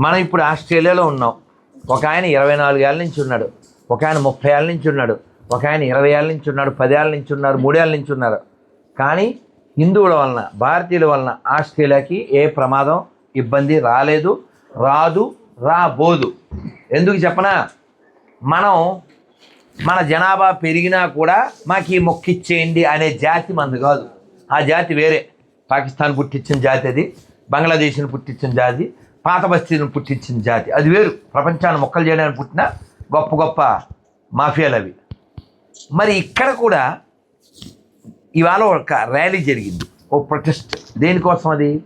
మనం ఇప్పుడు ఆస్ట్రేలియాలో ఉన్నాం. ఒక ఆయన ఇరవై నాలుగు ఏళ్ళ నుంచి ఉన్నాడు. ఒక ఆయన ముప్పై ఏళ్ళ నుంచి ఉన్నాడు. ఒక ఆయన ఇరవై ఏళ్ళ నుంచి ఉన్నాడు పదేళ్ళ నుంచి ఉన్నారు మూడేళ్ళ నుంచి ఉన్నారు. కానీ హిందువుల వలన భారతీయుల వలన ఆస్ట్రేలియాకి ఏ ప్రమాదం ఇబ్బంది రాలేదు రాదు రాబోదు. ఎందుకు చెప్పనా? మనం మన జనాభా పెరిగినా కూడా మాకు ఈ మొక్క ఇచ్చేయండి అనే జాతి మంది కాదు. ఆ జాతి వేరే. పాకిస్తాన్ పుట్టించిన జాతి అది బంగ్లాదేశ్ని పుట్టించిన జాతి పాత బస్తీలను పుట్టించిన జాతి. అది వేరు. ప్రపంచాన్ని మొక్కలు చేయడానికి పుట్టిన గొప్ప గొప్ప మాఫియాలు అవి. మరి ఇక్కడ కూడా ఇవాళ ఒక ర్యాలీ జరిగింది. ఓ ప్రొటెస్ట్. దేనికోసం అది?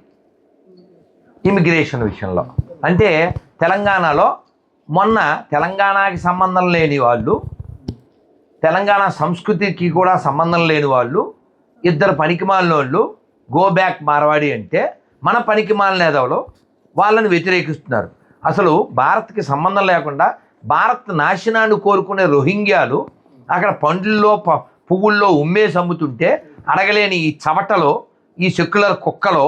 ఇమిగ్రేషన్ విషయంలో. అంటే తెలంగాణలో మొన్న తెలంగాణకి సంబంధం లేని వాళ్ళు తెలంగాణ సంస్కృతికి కూడా సంబంధం లేని వాళ్ళు ఇద్దరు పనికిమాలిన వాళ్ళు గో బ్యాక్ మార్వాడి అంటే మన పనికిమాలిన నేదవలు వాళ్ళని వ్యతిరేకిస్తున్నారు. అసలు భారత్కి సంబంధం లేకుండా భారత్ నాశనాన్ని కోరుకునే రోహింగ్యాలు అక్కడ పండ్లలో ప- పువ్వుల్లో ఉమ్మేసి అమ్ముతుంటే అడగలేని ఈ చవటలో ఈ సెక్యులర్ కుక్కలో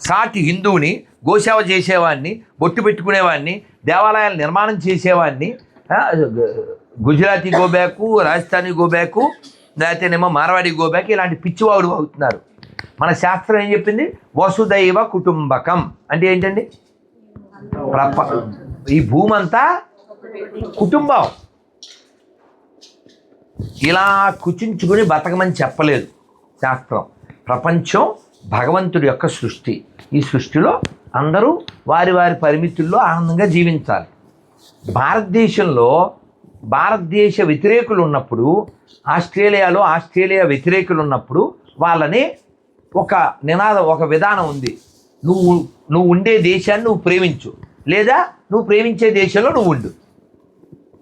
సాటి హిందువుని గోసేవ చేసేవాడిని బొట్టు పెట్టుకునేవాడిని దేవాలయాలు నిర్మాణం చేసేవాడిని Gujarati go back Rajasthani go back లేకపోతేనేమో Marwadi go back ఇలాంటి పిచ్చివాడు అవుతున్నారు. మన శాస్త్రం ఏం చెప్పింది వసుదైవ కుటుంబకం. అంటే ఏంటండి? ప్రప ఈ భూమి అంతా కుటుంబం. ఇలా కుచించుకుని బతకమని చెప్పలేదు శాస్త్రం. ప్రపంచం భగవంతుడి యొక్క సృష్టి. ఈ సృష్టిలో అందరూ వారి వారి పరిమితుల్లో ఆనందంగా జీవించాలి. భారతదేశంలో భారతదేశ వ్యతిరేకులు ఉన్నప్పుడు ఆస్ట్రేలియాలో ఆస్ట్రేలియా వ్యతిరేకులు ఉన్నప్పుడు వాళ్ళని ఒక నినాదం ఒక విధానం ఉంది. నువ్వు నువ్వు ఉండే దేశాన్ని నువ్వు ప్రేమించు. లేదా నువ్వు ప్రేమించే దేశంలో నువ్వు ఉండు.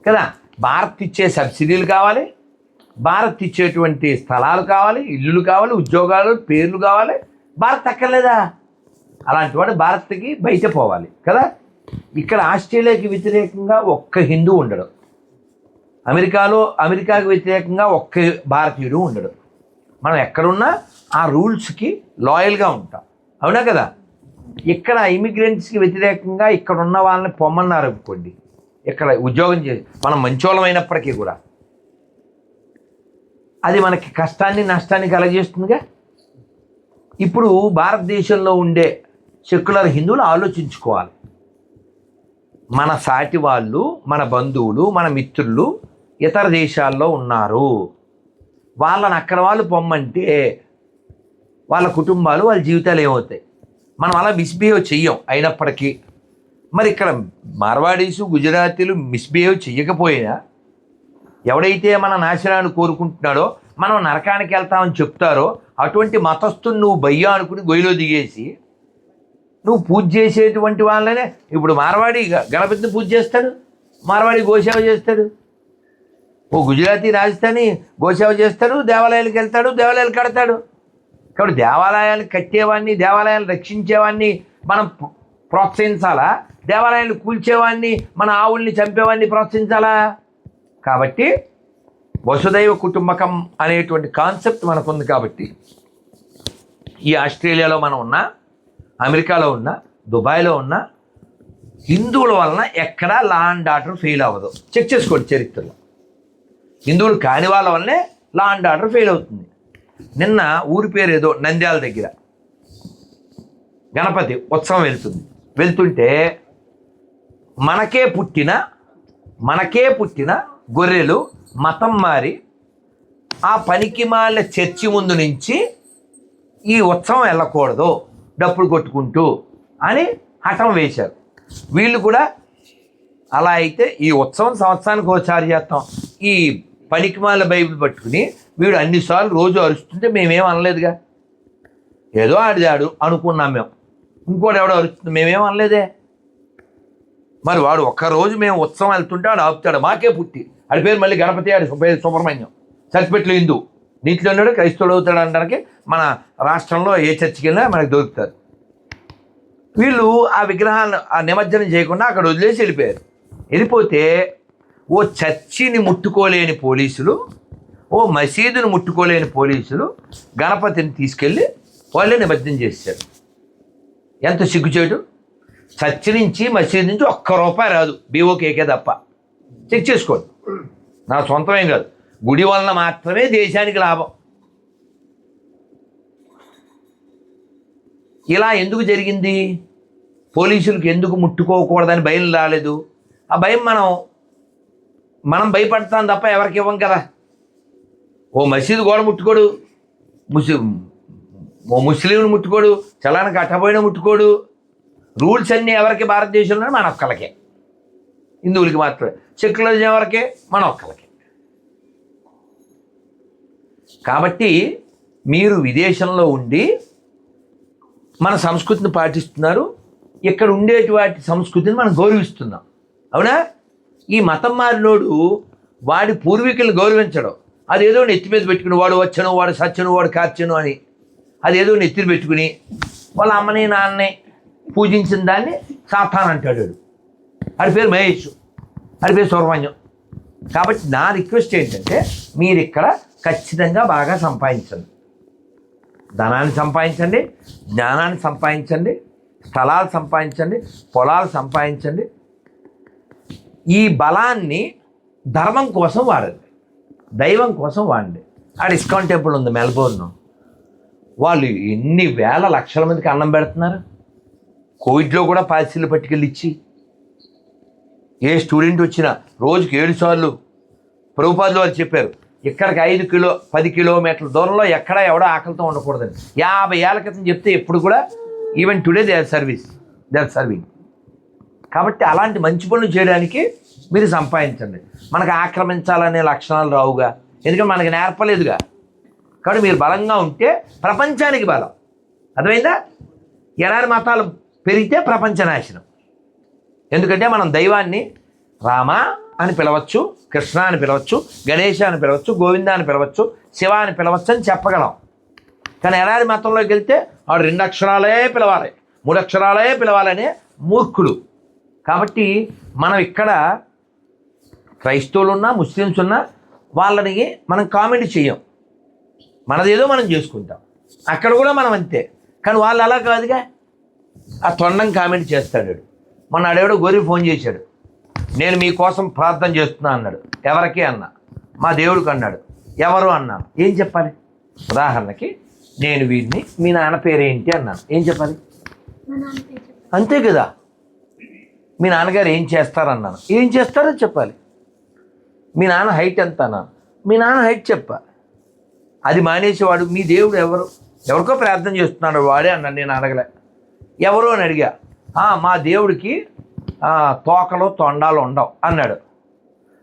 కదా? భారత్ ఇచ్చే సబ్సిడీలు కావాలి. భారత్ ఇచ్చేటువంటి స్థలాలు కావాలి. ఇల్లులు కావాలి ఉద్యోగాలు పేర్లు కావాలి. భారత్ అక్కర్లేదా? అలాంటి వాడు భారత్కి బయట పోవాలి. కదా? ఇక్కడ ఆస్ట్రేలియాకి వ్యతిరేకంగా ఒక్క హిందూ ఉండడు. అమెరికాలో అమెరికాకి వ్యతిరేకంగా ఒక్క భారతీయుడు ఉండడు. మనం ఎక్కడున్నా ఆ రూల్స్కి లాయల్గా ఉంటాం. అవునా కదా? ఇక్కడ ఇమిగ్రెంట్స్కి వ్యతిరేకంగా ఇక్కడ ఉన్న వాళ్ళని పొమ్మన్నారు అనుకోండి. ఇక్కడ ఉద్యోగం చేసి మనం మంచోళం అయినప్పటికీ కూడా. అది మనకి కష్టాన్ని నష్టాన్ని కలగజేస్తుందిగా? ఇప్పుడు భారతదేశంలో ఉండే సెక్యులర్ హిందువులు ఆలోచించుకోవాలి. మన సాటి వాళ్ళు మన బంధువులు మన మిత్రులు ఇతర దేశాల్లో ఉన్నారు. వాళ్ళని అక్కడ వాళ్ళు పొమ్మంటే వాళ్ళ కుటుంబాలు వాళ్ళ జీవితాలు ఏమవుతాయి? మనం అలా మిస్బిహేవ్ చెయ్యం అయినప్పటికీ. మరి ఇక్కడ మార్వాడీసు గుజరాతీలు మిస్బిహేవ్ చెయ్యకపోయినా ఎవడైతే మన నాశనాన్ని కోరుకుంటున్నాడో మనం నరకానికి వెళ్తామని చెప్తారో అటువంటి మతస్థుని నువ్వు భయ్యా అనుకుని గొయ్యిలో దిగేసి నువ్వు పూజ చేసేటువంటి వాళ్ళనే ఇప్పుడు మార్వాడి గణపతిని పూజ చేస్తాడు మార్వాడి గోసేవ చేస్తాడు. ఓ గుజరాతీ రాజధాని గోసేవ చేస్తాడు దేవాలయాలకు వెళ్తాడు దేవాలయాలు కడతాడు. కాబట్టి దేవాలయాలు కట్టేవాడిని దేవాలయాలు రక్షించేవాడిని మనం ప్రోత్సహించాలా? దేవాలయాలు కూల్చేవాడిని మన ఆవుల్ని చంపేవాడిని ప్రోత్సహించాలా? కాబట్టి వసుదైవ కుటుంబకం అనేటువంటి కాన్సెప్ట్ మనకుంది కాబట్టి ఈ ఆస్ట్రేలియాలో మనం ఉన్నా అమెరికాలో ఉన్నా దుబాయ్లో ఉన్నా హిందువుల వలన ఎక్కడా లా అండ్ ఆర్డర్ ఫెయిల్ అవ్వదు. చెక్ చేసుకోండి చరిత్రలో. హిందువులు కాని వాళ్ళ వల్లనే లా అండ్ ఆర్డర్ ఫెయిల్ అవుతుంది. నిన్న ఊరి పేరు ఏదో నంద్యాల దగ్గర. గణపతి ఉత్సవం వెళ్తుంది. వెళ్తుంటే మనకే పుట్టిన మనకే పుట్టిన గొర్రెలు మతం మారి ఆ పనికి మాలిన చర్చి ముందు నుంచి ఈ ఉత్సవం వెళ్ళకూడదు డప్పులు కొట్టుకుంటూ అని హఠం వేశారు. వీళ్ళు కూడా అలా అయితే ఈ ఉత్సవం సంవత్సరానికి ఒకసారి చేస్తాం. ఈ పనికిమాల బైబిల్ పట్టుకుని వీడు అన్నిసార్లు రోజు అరుస్తుంటే మేమేం అనలేదుగా. ఏదో ఆడిదాడు అనుకున్నాం మేము. ఇంకోటి ఎవడో అరుస్తుంది మేమేం అనలేదే. మరి వాడు ఒక్కరోజు మేము ఉత్సవం వెళ్తుంటే వాడు ఆపుతాడు మాకే పుట్టి. ఆడి పేరు మళ్ళీ గణపతి ఆడి పేరు సుబ్రహ్మణ్యం. చచ్చిపెట్లు హిందూ. నీటిలో ఉన్నాడు క్రైస్తవుడు అవుతాడు అనడానికి మన రాష్ట్రంలో ఏ చర్చికి వెళ్ళినా మనకు దొరుకుతారు. వీళ్ళు ఆ విగ్రహాలను ఆ నిమజ్జనం చేయకుండా అక్కడ వదిలేసి వెళ్ళిపోయారు. వెళ్ళిపోతే ఓ చర్చిని ముట్టుకోలేని పోలీసులు ఓ మసీదును ముట్టుకోలేని పోలీసులు గణపతిని తీసుకెళ్ళి వాళ్ళే నిమజ్జనం చేశారు. ఎంత సిగ్గుచేటు? చర్చి నుంచి మసీదు నుంచి ఒక్క రూపాయి రాదు. బీఓకేకే తప్ప. చెక్ చేసుకోండి. నా సొంతమేం కాదు. గుడి వలన మాత్రమే దేశానికి లాభం. ఇలా ఎందుకు జరిగింది? పోలీసులకు ఎందుకు ముట్టుకోకూడదని భయం రాలేదు? ఆ భయం మనం మనం భయపడతాం తప్ప ఎవరికి ఇవ్వం కదా? ఓ మసీదు గోడ ముట్టుకోడు. ముసి ఓ ముస్లింని ముట్టుకోడు. చలానికి అట్టపోయిన ముట్టుకోడు. రూల్స్ అన్నీ ఎవరికి భారతదేశంలో మన ఒక్కలకే హిందువులకి మాత్రమే. సెక్యులరిజం ఎవరికే? మన ఒక్కలకే కాబట్టి మీరు విదేశంలో ఉండి మన సంస్కృతిని పాటిస్తున్నారు. ఇక్కడ ఉండేటి వాటి సంస్కృతిని మనం గౌరవిస్తున్నాం. అవునా? ఈ మతం మారినోడు వాడి పూర్వీకులను గౌరవించడం. అదేదో నెత్తి మీద పెట్టుకుని వాడు వచ్చను వాడు సచ్చను వాడు కార్చను అని అదేదో నెత్తిని పెట్టుకుని వాళ్ళ అమ్మని నాన్నని పూజించిన దాన్ని సాతాన్ అంటాడు వాడు. పేరు మహేష్ వాడి పేరు సుబ్రహ్మణ్యం. కాబట్టి నా రిక్వెస్ట్ ఏంటంటే మీరు ఇక్కడ ఖచ్చితంగా బాగా సంపాదించండి. ధనాన్ని సంపాదించండి జ్ఞానాన్ని సంపాదించండి స్థలాలు సంపాదించండి పొలాలు సంపాదించండి. ఈ బలాన్ని ధర్మం కోసం వాడండి. దైవం కోసం వాడండి ఆ డిస్కౌంట్ టెంపుల్ ఉంది మెల్బోర్న్ వాళ్ళు ఎన్ని వేల లక్షల మందికి అన్నం పెడుతున్నారు? కోవిడ్లో కూడా పాలసీలు పట్టుకెళ్ళి ఇచ్చి ఏ స్టూడెంట్ వచ్చినా రోజుకి ఏడు సార్లు ప్రభుపాదులు వాళ్ళు చెప్పారు ఇక్కడికి ఐదు కిలో పది కిలోమీటర్ల దూరంలో ఎక్కడ ఎవడో ఆకలితో ఉండకూడదని. యాభై ఏళ్ళ క్రితం చెప్తే ఎప్పుడు కూడా even today they are service they are serving. కాబట్టి అలాంటి మంచి పనులు చేయడానికి మీరు సంపాదించండి. మనకు ఆక్రమించాలనే లక్షణాలు రావుగా. ఎందుకంటే మనకి నేర్పలేదుగా. కాబట్టి మీరు బలంగా ఉంటే ప్రపంచానికి బలం. అర్థమైందా? ఎడారి మతాలు పెరిగితే ప్రపంచ నాశనం. ఎందుకంటే మనం దైవాన్ని రామ అని పిలవచ్చు కృష్ణ అని పిలవచ్చు గణేష అని పిలవచ్చు గోవింద అని పిలవచ్చు శివ అని పిలవచ్చు అని చెప్పగలం. కానీ ఎడారి మతంలోకి వెళ్తే ఆడు రెండు అక్షరాలే పిలవాలి మూడు అక్షరాలే పిలవాలనే మూర్ఖులు. కాబట్టి మనం ఇక్కడ క్రైస్తవులు ఉన్నా ముస్లిమ్స్ ఉన్నా వాళ్ళని మనం కామెంట్ చేయం. మనదేదో మనం చేసుకుంటాం. అక్కడ కూడా మనం అంతే. కానీ వాళ్ళు అలా కాదుగా. ఆ తొండం కామెంట్ చేస్తాడు. వాడు. మొన్న ఆడేవాడు గోరి ఫోన్ చేశాడు. నేను మీకోసం ప్రార్థన చేస్తున్నా అన్నాడు. ఎవరికి అన్నా? మా దేవుడికి అన్నాడు. ఎవరు అన్నాను ఏం చెప్పాలి? ఉదాహరణకి నేను వీడిని మీ నాన్న పేరు ఏంటి అన్నాను. ఏం చెప్పాలి. అంతే కదా. మీ నాన్నగారు ఏం చేస్తారన్నాను. ఏం చేస్తారో చెప్పాలి. మీ నాన్న హైట్ ఎంత అన్నాను మీ నాన్న హైట్ చెప్ప. అది మానేసేవాడు మీ దేవుడు ఎవరు? ఎవరికో ప్రార్థన చేస్తున్నాడు వాడే అన్నాడు నేను అడగలే. ఎవరు అని అడిగా. మా దేవుడికి తోకలు తొండాలు ఉండవు అన్నాడు.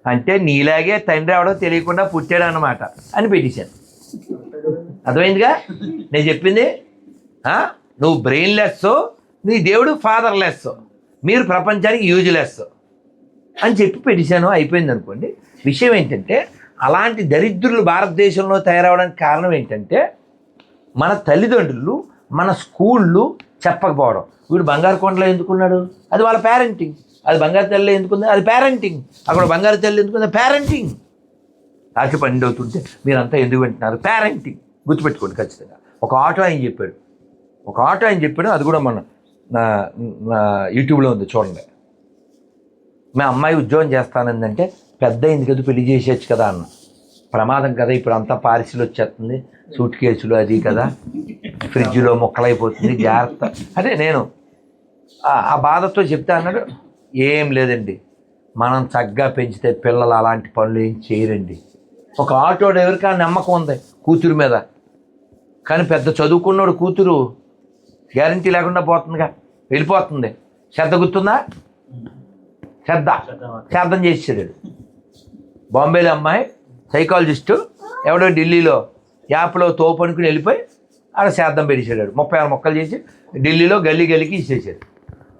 అంటే నీలాగే తండ్రి ఎవడో తెలియకుండా పుట్టాడు అన్నమాట అని పెట్టేశాను అర్థమైందిగా? నేను చెప్పింది? నువ్వు నువ్వు బ్రెయిన్లెస్ నీ దేవుడు ఫాదర్లెస్ మీరు ప్రపంచానికి యూజ్లెస్ అని చెప్పి పెట్టేశాను అయిపోయింది అనుకోండి. విషయం ఏంటంటే అలాంటి దరిద్రులు భారతదేశంలో తయారవడానికి కారణం ఏంటంటే మన తల్లిదండ్రులు మన స్కూళ్ళు చెప్పకపోవడం. వీడు బంగారు కొండలో ఎందుకున్నాడు? అది వాళ్ళ పేరెంటింగ్ అది బంగారు తల్లి ఎందుకుంది? అది పేరెంటింగ్ అక్కడ బంగారు తల్లి ఎందుకుంది? పేరెంటింగ్ రాత్రి పన్నెండు అవుతుంటే మీరంతా ఎందుకు వింటున్నారు? పేరెంటింగ్ గుర్తుపెట్టుకోండి ఖచ్చితంగా. ఒక ఆటో ఆయన చెప్పాడు. ఒక ఆటో ఆయన చెప్పాడు. అది కూడా మన నా యూట్యూబ్లో ఉంది చూడండి. మా అమ్మాయి ఉద్యోగం చేస్తానందంటే పెద్ద అయింది కదా పెళ్ళి చేసేయచ్చు కదా అన్న. ప్రమాదం కదా ఇప్పుడు అంతా పార్సిల్ వచ్చేస్తుంది సూట్ కేసులు అది కదా. ఫ్రిడ్జ్లో మొక్కలైపోతుంది జాగ్రత్త. అదే నేను ఆ- బాధతో చెప్తా అన్నాడు ఏం లేదండి మనం చక్కగా పెంచితే పిల్లలు అలాంటి పనులు ఏం చేయరండి. ఒక ఆటో డ్రైవర్కి ఆ నమ్మకం ఉంది కూతురు మీద. కానీ పెద్ద చదువుకున్నాడు కూతురు గ్యారంటీ లేకుండా పోతుందిగా వెళ్ళిపోతుంది. శ్రద్ధ గుర్తుందా? శ్రద్ధ. శ్రాద్ధం చేసాడు బాంబేలో అమ్మాయి సైకాలజిస్టు ఎవడో ఢిల్లీలో యాప్లో తోపనుకుని వెళ్ళిపోయి ఆడ శ్రాద్ధం పెట్టేసాడు ముప్పై ఆరు మొక్కలు చేసి ఢిల్లీలో గల్లీ గల్లీకి ఇచ్చేసాడు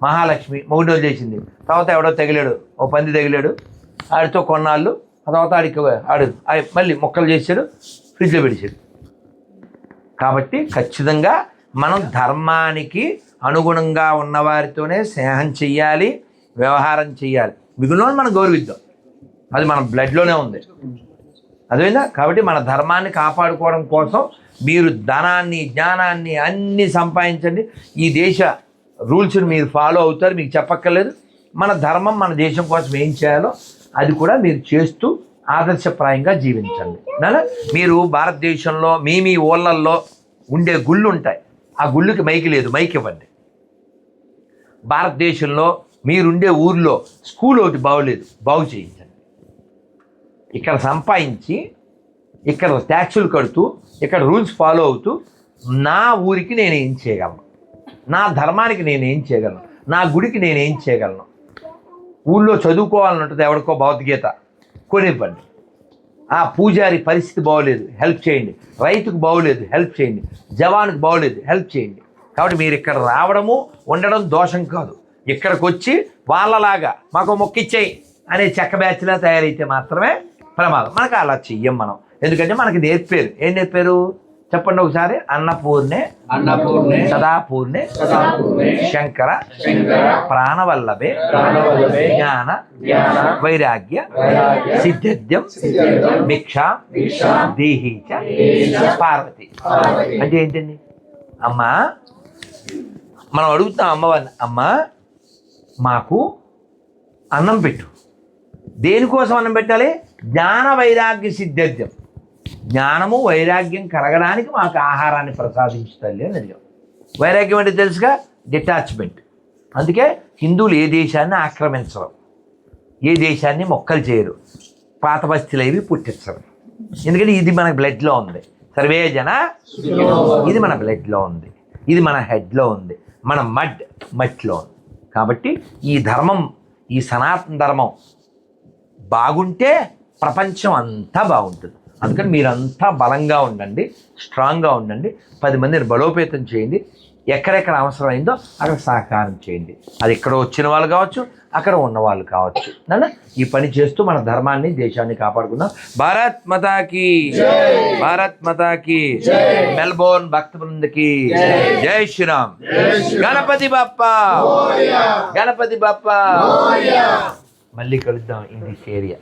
మహాలక్ష్మి మొగుడు చేసింది. తర్వాత ఎవడో తగిలాడు ఓ పంది తగిలాడు. ఆడితో కొన్నాళ్ళు ఆ తర్వాత ఆడికి ఆడు మళ్ళీ మొక్కలు చేసాడు ఫ్రిడ్జ్లో పెట్టేశాడు. కాబట్టి ఖచ్చితంగా మనం ధర్మానికి అనుగుణంగా ఉన్నవారితోనే స్నేహం చెయ్యాలి వ్యవహారం చేయాలి. మిగిలిన మనం గౌరవిద్దాం. అది మన బ్లడ్లోనే ఉంది. అదేవిధంగా కాబట్టి మన ధర్మాన్ని కాపాడుకోవడం కోసం మీరు ధనాన్ని జ్ఞానాన్ని అన్నీ సంపాదించండి. ఈ దేశ రూల్స్ని మీరు ఫాలో అవుతారు మీకు చెప్పక్కర్లేదు. మన ధర్మం మన దేశం కోసం ఏం చేయాలో అది కూడా మీరు చేస్తూ ఆదర్శప్రాయంగా జీవించండి. మీరు భారతదేశంలో మీ మీ ఊళ్ళల్లో ఉండే గుళ్ళు ఉంటాయి. ఆ గుళ్ళకి మైకి లేదు మైక్ ఇవ్వండి. భారతదేశంలో మీరుండే ఊర్లో స్కూల్ ఒకటి బాగోలేదు బాగు చేయించండి. ఇక్కడ సంపాదించి ఇక్కడ ట్యాక్సులు కడుతూ ఇక్కడ రూల్స్ ఫాలో అవుతూ నా ఊరికి నేను ఏం చేయగలను? నా ధర్మానికి నేను ఏం చేయగలను? నా గుడికి నేను ఏం చేయగలను? ఊళ్ళో చదువుకోవాలని ఉంటుంది ఎవరికో భగవద్గీత కొనివ్వండి. ఆ పూజారి పరిస్థితి బాగోలేదు హెల్ప్ చేయండి. రైతుకు బాగోలేదు హెల్ప్ చేయండి. జవాన్కి బాగోలేదు హెల్ప్ చేయండి. కాబట్టి మీరు ఇక్కడ రావడము ఉండడం దోషం కాదు. ఇక్కడికి వచ్చి వాళ్ళలాగా మాకు మొక్కిచ్చేయి అనే చెక్క బ్యాచ్లా తయారైతే మాత్రమే ప్రమాదం. మనకు అలా చెయ్యం మనం. ఎందుకంటే మనకి నేర్పారు. ఏం నేర్పారు? చెప్పండి ఒకసారి. అన్నపూర్ణే అన్నపూర్ణే సదాపూర్ణే సదాపూర్ణే శంకర ప్రాణవల్లభే జ్ఞాన జ్ఞాన వైరాగ్య సిద్ధ్యం భిక్ష దేహీచ పార్వతి. పార్వతి. అంటే ఏంటండి? అమ్మా మనం అడుగుతాం అమ్మవారిని అమ్మా మాకు అన్నం పెట్టు. దేనికోసం అన్నం పెట్టాలి? జ్ఞాన వైరాగ్య సిద్ధ్యం జ్ఞానము వైరాగ్యం కలగడానికి మాకు ఆహారాన్ని ప్రసాదించాలి అని అడిగాం. వైరాగ్యం అంటే తెలుసుగా? డిటాచ్మెంట్ అందుకే హిందువులు ఏ దేశాన్ని ఆక్రమించరు. ఏ దేశాన్ని మొక్కలు చేయరు. పాత బస్తీలు అవి పుట్టించరు. ఎందుకంటే ఇది మన బ్లడ్లో ఉంది. సర్వే జన ఇది మన బ్లడ్లో ఉంది. ఇది మన హెడ్లో ఉంది. మన మడ్ మట్లో ఉంది. కాబట్టి ఈ ధర్మం ఈ సనాతన ధర్మం బాగుంటే ప్రపంచం అంతా బాగుంటుంది. అందుకని మీరంతా బలంగా ఉండండి స్ట్రాంగ్గా ఉండండి. పది మందిని బలోపేతం చేయండి. ఎక్కడెక్కడ అవసరమైందో అక్కడ సహకారం చేయండి. అది ఇక్కడ వచ్చిన వాళ్ళు కావచ్చు అక్కడ ఉన్న వాళ్ళు కావచ్చు. నాన్న ఈ పని చేస్తూ మన ధర్మాన్ని దేశాన్ని కాపాడుకుందాం. భారత్ మతాకి. భారత్ మతాకి. మెల్బోర్న్ భక్త బృందకి జై శ్రీరామ్. గణపతి బప్ప. గణపతి బప్ప. మళ్ళీ కలుద్దాం ఇన్ దిస్ ఏరియా.